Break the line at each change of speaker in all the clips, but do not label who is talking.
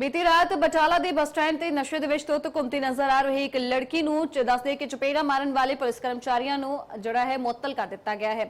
ਬੀਤੀ ਰਾਤ ਬਟਾਲਾ ਦੇ ਬੱਸ ਸਟੈਂਡ ਤੇ ਨਸ਼ੇ ਦੇ ਵਿੱਚ ਤੋਂ ਘੁੰਮਦੀ ਨਜ਼ਰ ਆ ਰਹੀ ਇੱਕ ਲੜਕੀ ਨੂੰ ਦੱਸਦੇ ਕਿ ਚਪੇੜਾ ਮਾਰਨ ਵਾਲੇ ਪੁਲਿਸ ਕਰਮਚਾਰੀਆਂ ਨੂੰ ਜਿਹੜਾ ਹੈ ਮੁਅੱਤਲ ਕਰ ਦਿੱਤਾ ਗਿਆ ਹੈ।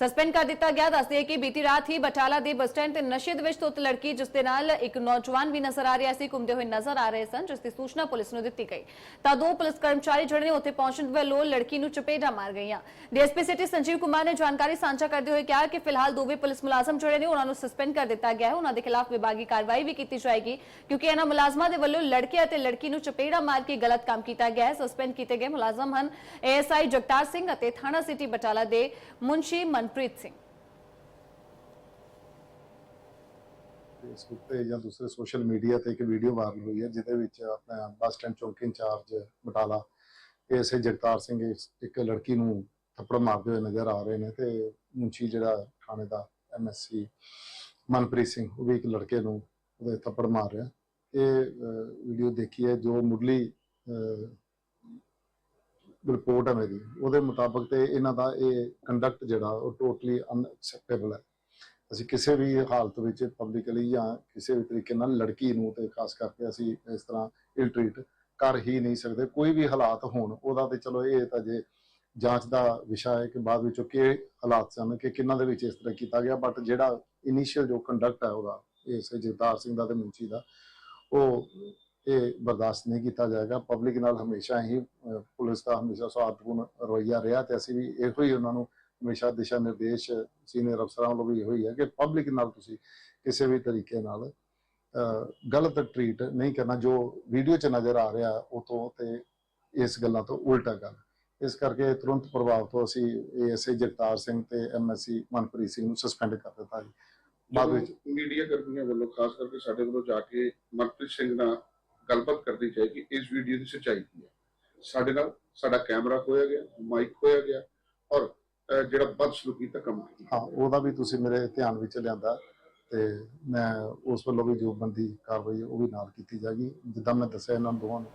ਸਸਪੈਂਡ ਕਰ ਦਿੱਤਾ ਗਿਆ। ਦੱਸਦੇ ਕਿ ਬੀਤੀ ਰਾਤ ਹੀ ਬਟਾਲਾ ਦੇ ਬੱਸ ਸਟੈਂਡ ਤੇ ਨਸ਼ੇ ਦੇ ਵਿੱਚ ਤੋਂ ਲੜਕੀ, ਜਿਸ ਦੇ ਨਾਲ ਇੱਕ ਨੌਜਵਾਨ ਵੀ ਨਜ਼ਰ ਆ ਰਿਹਾ ਸੀ, ਘੁੰਮਦੇ ਹੋਏ ਨਜ਼ਰ ਆ ਰਹੇ ਸਨ, ਜਿਸ ਦੀ ਸੂਚਨਾ ਪੁਲਿਸ ਨੂੰ ਦਿੱਤੀ ਗਈ। ਤਾਂ ਦੋ ਪੁਲਿਸ ਕਰਮਚਾਰੀ ਜਿਹੜੇ ਨੇ ਉੱਥੇ ਪਹੁੰਚਣ ਵੱਲੋਂ ਲੜਕੀ ਨੂੰ ਚਪੇੜਾ ਮਾਰ ਗਈਆਂ। ਡੀਐਸਪੀ ਸਿਟੀ ਸੰਜੀਵ ਕੁਮਾਰ ਨੇ ਜਾਣਕਾਰੀ ਸਾਂਝਾ ਕਰਦੇ ਹੋਏ ਕਿਹਾ ਕਿ ਫਿਲਹਾਲ ਦੋਵੇਂ ਪੁਲਿਸ ਮੁਲਾਜ਼ਮ ਜਿਹੜੇ ਨੇ ਉਹਨਾਂ ਨੂੰ ਸਸਪੈਂਡ ਕਰ ਦਿੱਤਾ ਗਿਆ ਹੈ। ਉਹਨਾਂ ਦੇ ਖਿਲਾਫ ਵਿਭਾਗੀ ਕਾਰਵਾਈ ਵੀ ਕੀਤੀ ਜਾਏਗੀ। ਕਿਉਂਕਿ ਇਹਨਾਂ ਮੁਲਾਜ਼ਮਾਂ ਦੇ ਵੱਲੋਂ ਲੜਕੇ ਅਤੇ ਲੜਕੀ ਨੂੰ ਚਪੇੜਾ ਮਾਰ ਕੇ ਗਲਤ ਕੰਮ ਕੀਤਾ ਗਿਆ ਹੈ। ਸਸਪੈਂਡ ਕੀਤੇ ਗਏ ਮੁਲਾਜ਼ਮ ਹਨ ਏਐਸਆਈ ਜਗਤਾਰ ਸਿੰਘ ਅਤੇ ਥਾਣਾ ਸਿਟੀ ਬਟਾਲਾ ਦੇ ਮੁੰਸ਼ੀ ਮਨਪ੍ਰੀਤ ਸਿੰਘ।
ਫੇਸਬੁੱਕ ਤੇ ਜਾਂ ਦੂਸਰੇ ਸੋਸ਼ਲ ਮੀਡੀਆ ਤੇ ਇੱਕ ਵੀਡੀਓ ਵਾਇਰਲ ਹੋਈ ਹੈ, ਜਿਹਦੇ ਵਿੱਚ ਆਪਣਾ ਬੱਸ ਸਟੈਂਡ ਚੌਂਕੀ ਇੰਚਾਰਜ ਬਟਾਲਾ ਐਸਏ ਜਗਤਾਰ ਸਿੰਘ ਇੱਕ ਲੜਕੀ ਨੂੰ ਥੱਪੜ ਮਾਰਦੇ ਹੋਏ ਨਜ਼ਰ ਆ ਰਹੇ ਨੇ ਤੇ ਮੁੰਚੀ ਜਿਹੜਾ ਥਾਣੇ ਦਾ ਐਮਐਸਸੀ ਮਨਪ੍ਰੀਤ ਸਿੰਘ, ਉਹ ਵੀ ਇੱਕ ਲੜਕੇ ਨੂੰ ਉਹਦੇ ਥੱਪੜ ਮਾਰ ਰਿਹਾ। ਇਹ ਵੀਡੀਓ ਦੇਖੀ ਹੈ, ਜੋ ਮੁੱਢਲੀ ਰਿਪੋਰਟ ਹੈ ਮੇਰੀ। ਉਹਦੇ ਮੁਤਾਬਕ ਤੇ ਇਹਨਾਂ ਦਾ ਇਹ ਕੰਡਕਟ ਜਿਹੜਾ, ਉਹ ਟੋਟਲੀ ਅਨਐਕਸੈਪਟੇਬਲ ਹੈ। ਅਸੀਂ ਕਿਸੇ ਵੀ ਹਾਲਤ ਵਿੱਚ ਪਬਲਿਕਲੀ ਜਾਂ ਕਿਸੇ ਵੀ ਤਰੀਕੇ ਨਾਲ ਲੜਕੀ ਨੂੰ ਤੇ ਖਾਸ ਕਰਕੇ ਅਸੀਂ ਇਸ ਤਰ੍ਹਾਂ ਇਲ ਟ੍ਰੀਟ ਕਰ ਹੀ ਨਹੀਂ ਸਕਦੇ। ਕੋਈ ਵੀ ਹਾਲਾਤ ਹੋਣ, ਉਹਦਾ ਤੇ ਚਲੋ ਇਹ ਤਾਂ ਜੇ ਜਾਂਚ ਦਾ ਵਿਸ਼ਾ ਹੈ ਕਿ ਬਾਅਦ ਵਿੱਚੋਂ ਕਿ ਹਾਲਾਤ ਸਨ, ਕਿ ਕਿੰਨਾਂ ਦੇ ਵਿੱਚ ਇਸ ਤਰ੍ਹਾਂ ਕੀਤਾ ਗਿਆ ਬਟ ਜਿਹੜਾ ਇਨੀਸ਼ੀਅਲ ਜੋ ਕੰਡਕਟ ਹੈ ਉਹਦਾ ਇਸ ਜਗਤਾਰ ਸਿੰਘ ਦਾ ਤੇ ਮੁੰਚੀ ਦਾ ਉਹ ਇਹ ਬਰਦਾਸ਼ਤ ਨਹੀਂ ਕੀਤਾ ਜਾਏਗਾ। ਪਬਲਿਕ ਨਾਲ ਹਮੇਸ਼ਾ ਹੀ ਪੁਲਿਸ ਦਾ ਹਮੇਸ਼ਾ ਸਵਾਦਪੂਰਨ ਰਵੱਈਆ ਰਿਹਾ ਤੇ ਅਸੀਂ ਵੀ ਇਹੋ ਹੀ ਉਹਨਾਂ ਨੂੰ ਹਮੇਸ਼ਾ ਦਿਸ਼ਾ ਨਿਰਦੇਸ਼, ਸੀਨੀਅਰ ਅਫਸਰਾਂ ਵੱਲੋਂ ਵੀ ਇਹੋ ਹੀ ਹੈ ਕਿ ਪਬਲਿਕ ਨਾਲ ਤੁਸੀਂ ਕਿਸੇ ਵੀ ਤਰੀਕੇ ਨਾਲ ਗਲਤ ਟਰੀਟ ਨਹੀਂ ਕਰਨਾ। ਜੋ ਵੀਡੀਓ 'ਚ ਨਜ਼ਰ ਆ ਰਿਹਾ ਉਹ ਤੋਂ ਤੇ ਇਸ ਗੱਲਾਂ ਤੋਂ ਉਲਟਾ ਗੱਲ ਇਸ ਕਰਕੇ ਤੁਰੰਤ ਪ੍ਰਭਾਵ ਤੋਂ ਅਸੀਂ ਏਐਸਏ ਜਗਤਾਰ ਸਿੰਘ ਤੇ ਐਮਐਸਸੀ ਮਨਪ੍ਰੀਤ ਸਿੰਘ ਨੂੰ ਸਸਪੈਂਡ ਕਰ ਦਿੱਤਾ ਜੀ। ਬਾਅਦ ਵਿੱਚ।
ਮੀਡੀਆ ਕਰਮੀਆਂ ਵੱਲੋਂ ਖਾਸ ਕਰਕੇ ਸਾਡੇ ਵੱਲੋਂ ਜਾ ਕੇ ਮਨਪ੍ਰੀਤ ਸਿੰਘ ਨਾਲ ਗੱਲਬਾਤ ਕਰਨੀ ਚਾਹੀਦੀ ਇਸ ਵੀਡੀਓ ਦੀ ਸੱਚਾਈ ਕੀ ਹੈ? ਸਾਡੇ ਨਾਲ ਸਾਡਾ ਕੈਮਰਾ ਖੋਇਆ ਗਿਆ ਮਾਈਕ ਖੋਇਆ ਗਿਆ ਔਰ ਅਹ, ਜਿਹੜਾ ਬਦਸਲੂਕੀ ਦਾ ਕੰਮ ਕੀਤਾ।
ਹਾਂ ਉਹਦਾ ਵੀ ਤੁਸੀਂ ਮੇਰੇ ਧਿਆਨ ਵਿੱਚ ਲਿਆਂਦਾ ਤੇ ਮੈਂ ਉਸ ਵੱਲੋਂ ਵੀ ਜੋ ਬੰਦੀ ਕਾਰਵਾਈ ਹੈ ਉਹ ਵੀ ਨਾਲ ਕੀਤੀ ਜਾਏਗੀ। ਜਿੱਦਾਂ ਮੈਂ ਦੱਸਿਆ ਇਹਨਾਂ ਦੋਵਾਂ ਨੂੰ